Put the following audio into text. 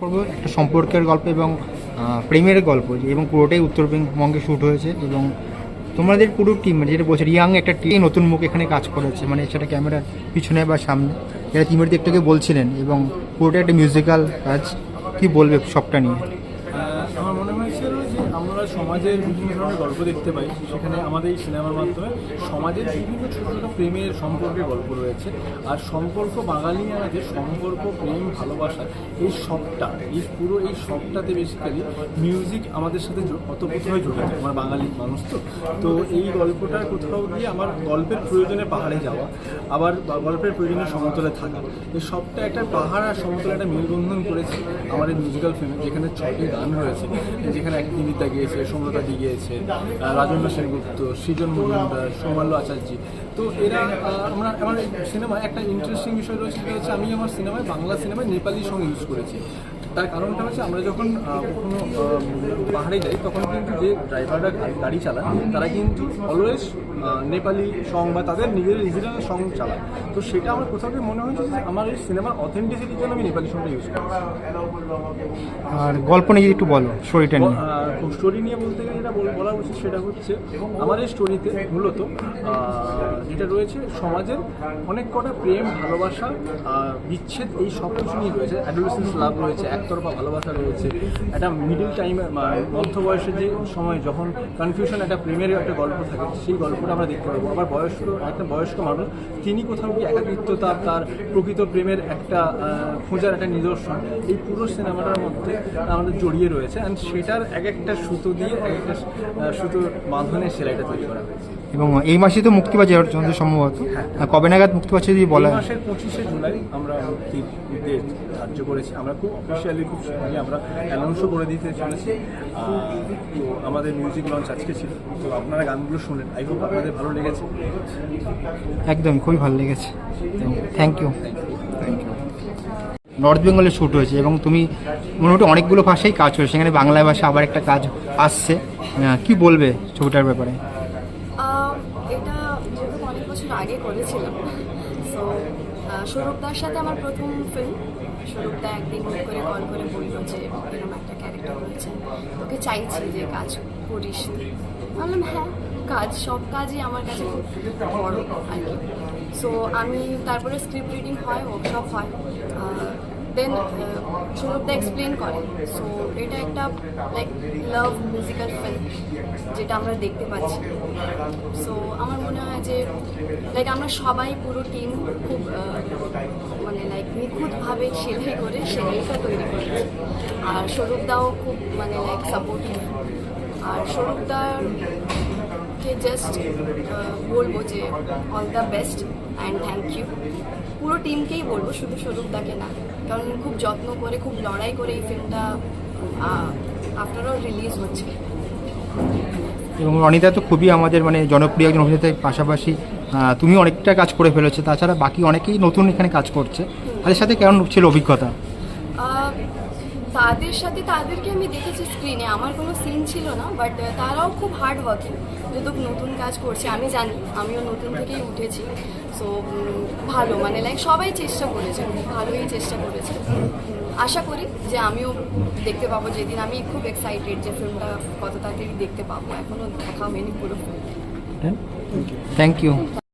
করব একটা সম্পর্কের গল্প এবং প্রেমের গল্প এবং পুরোটাই উত্তরবঙ্গে শ্যুট হয়েছে এবং তোমাদের পুরো টিম মানে যেটা বলছে ইয়াং একটা টিম নতুন মুখ এখানে কাজ করেছে মানে সেটা ক্যামেরার পিছনে বা সামনে। যেটা টিমের দিকটাকে বলছিলেন এবং পুরোটা একটা মিউজিক্যাল কাজ, কি বলবে সবটা নিয়ে? আমার মনে হয়েছিল আমরা সমাজের বিভিন্ন ধরনের গল্প দেখতে পাই। সেখানে আমাদের এই সিনেমার মাধ্যমে সমাজের বিভিন্ন ছোটো ছোটো প্রেমের সম্পর্কে গল্প রয়েছে। আর সম্পর্ক বাঙালিয়ানা যে সম্পর্ক, প্রেম, ভালোবাসা, এই সবটা, এই পুরো এই সবটাতে বেসিক্যালি মিউজিক আমাদের সাথে জ- অতপ্রতভাবে জড়িত আমার বাঙালি মানুষ তো। তো এই গল্পটা কোথাও গিয়ে আমার গল্পের প্রয়োজনে পাহাড়ে যাওয়া, আবার গল্পের প্রয়োজনে সমতলে থাকা, এই সবটা একটা পাহাড় আর সমতলে একটা মেলবন্ধন করেছে আমাদের মিউজিক্যাল ফিল্মে যেখানে ছটি গান রয়েছে। যেখানে এক নিমিতা গিয়েছে দি গিয়েছে রাজেন্দ্র সেনগুপ্ত, সৃজন মজুমদার, সৌমাল্য আচার্য। তো এরা আমরা আমার সিনেমা একটা ইন্টারেস্টিং বিষয় রয়েছে হচ্ছে আমি আমার সিনেমায়, বাংলা সিনেমায় নেপালি সঙ্গে ইউজ করেছি। তার কারণটা হচ্ছে আমরা যখন কখনো পাহাড়ে যাই তখন কিন্তু যে ড্রাইভাররা গাড়ি চালান তারা কিন্তু অলওয়েজ নেপালি সং বা তাদের নিজের রিজিনাল সং চালায়। তো সেটা আমার কোথাও গিয়ে মনে হয়েছে যে আমার এই সিনেমার অথেন্টিসিটির জন্য আমি নেপালি সংটা ইউজ করি। আর গল্প নিয়ে একটু বলো স্টোরিটা নিয়ে। স্টোরি নিয়ে বলতে গেলে যেটা বলা উচিত সেটা হচ্ছে আমার এই স্টোরিতে মূলত যেটা রয়েছে সমাজের অনেক কটা প্রেম ভালোবাসা বিচ্ছেদ এই সব কিছু নিয়ে রয়েছে। অ্যাডোলেসেন্স লাভ রয়েছে একতরফা ভালোবাসা রয়েছে। একটা মিডিল টাইমে মধ্য বয়সে যে সময় যখন কনফিউশন একটা প্রেমের একটা গল্প থাকে সেই গল্পটা আমরা দেখতে পাবো। আবার বয়স্ক একটা বয়স্ক মানুষ তিনি কোথাও কি একাকিত্বতা তার প্রকৃত প্রেমের একটা খোঁজার একটা নিদর্শন এই পুরো সিনেমাটার মধ্যে আমাদের জড়িয়ে রয়েছে। অ্যান্ড সেটার এক একটা সুতো দিয়ে এক একটা সুতোর বাঁধনের সেলাইটা তৈরি করা হয়েছে। এবং এই মাসে তো মুক্তি পাচ্ছে সম্ভবত। কবে নাগাদ মুক্তি পাচ্ছে যদি বলা হয় মাসের পঁচিশে জুলাই আমরা মুক্তি ধার্য করেছি। আমরা খুব অফিসিয়ালি খুব শীঘ্রই আমরা অ্যানাউন্সও করে দিতে চলেছি। তো আমাদের মিউজিক লঞ্চ আজকে ছিল। তো আপনারা গানগুলো শুনলেন। আই হোপ আপনাদের ভালো লেগেছে। একদম খুবই ভালো লেগেছে। থ্যাংক ইউ নর্থ বেঙ্গলে শ্যুট হয়েছে এবং তুমি মোটামুটি অনেকগুলো ভাষায় কাজ করেছ। সেখানে বাংলা ভাষা আবার একটা কাজ আসছে। কি বলবে ছবিটার ব্যাপারে? এটা যেহেতু অনেক বছর আগে করেছিলাম সো স্বরূপদার সাথে আমার প্রথম ফিল্ম সৌরভদা একদিন মনে করে কল করে বলল যে, এরকম একটা ক্যারেক্টার রয়েছে, তোকে চাইছি যে কাজ করিস। বললাম হ্যাঁ কাজ, সব কাজই আমার কাছে খুব বড় আর কি। সো আমি তারপরে স্ক্রিপ্ট রিডিং হয় ওয়ার্কশপ হয়। দেন স্বরূপদা এক্সপ্লেন করে। সো এটা একটা লাইক লাভ মিউজিক্যাল ফিল্ম যেটা আমরা দেখতে পাচ্ছি। সো আমার মনে হয় যে লাইক আমরা সবাই পুরো টিম খুব মানে লাইক নিখুঁতভাবে সেলাই করে সেলাইটা তৈরি করেছি। আর স্বরূপদাও খুব মানে লাইক সাপোর্টিভ আর স্বরূপদারকে জাস্ট বলব যে all the best and thank you পুরো টিমকেই বলব, শুধু স্বরূপদাকে না, কারণ খুব যত্ন করে, খুব লড়াই করে এই ফিল্মটা আফটার অল রিলিজ হচ্ছে। এবং অনিতা তো খুবই আমাদের মানে জনপ্রিয় একজন অভিনেতার পাশাপাশি তুমি অনেকটা কাজ করে ফেলেছো। তাছাড়া বাকি অনেকেই নতুন এখানে কাজ করছে। তাদের সাথে কেমন ছিল অভিজ্ঞতা? তাদের সাথে তাদেরকে আমি দেখেছি স্ক্রিনে আমার কোনো সিন ছিল না বাট তারাও খুব হার্ড ওয়ার্কিং যেহেতু নতুন কাজ করছে, আমি জানি, আমিও নতুন থেকেই উঠেছি। সো ভালো মানে লাইক সবাই চেষ্টা করেছে, ভালোই চেষ্টা করেছে। আশা করি যে আমিও দেখতে পাবো। যেদিন আমি খুব এক্সাইটেড যে ফিল্মটা কত তাড়াতাড়ি দেখতে পাবো। এখনও দেখা হয়নি পুরো থ্যাংক ইউ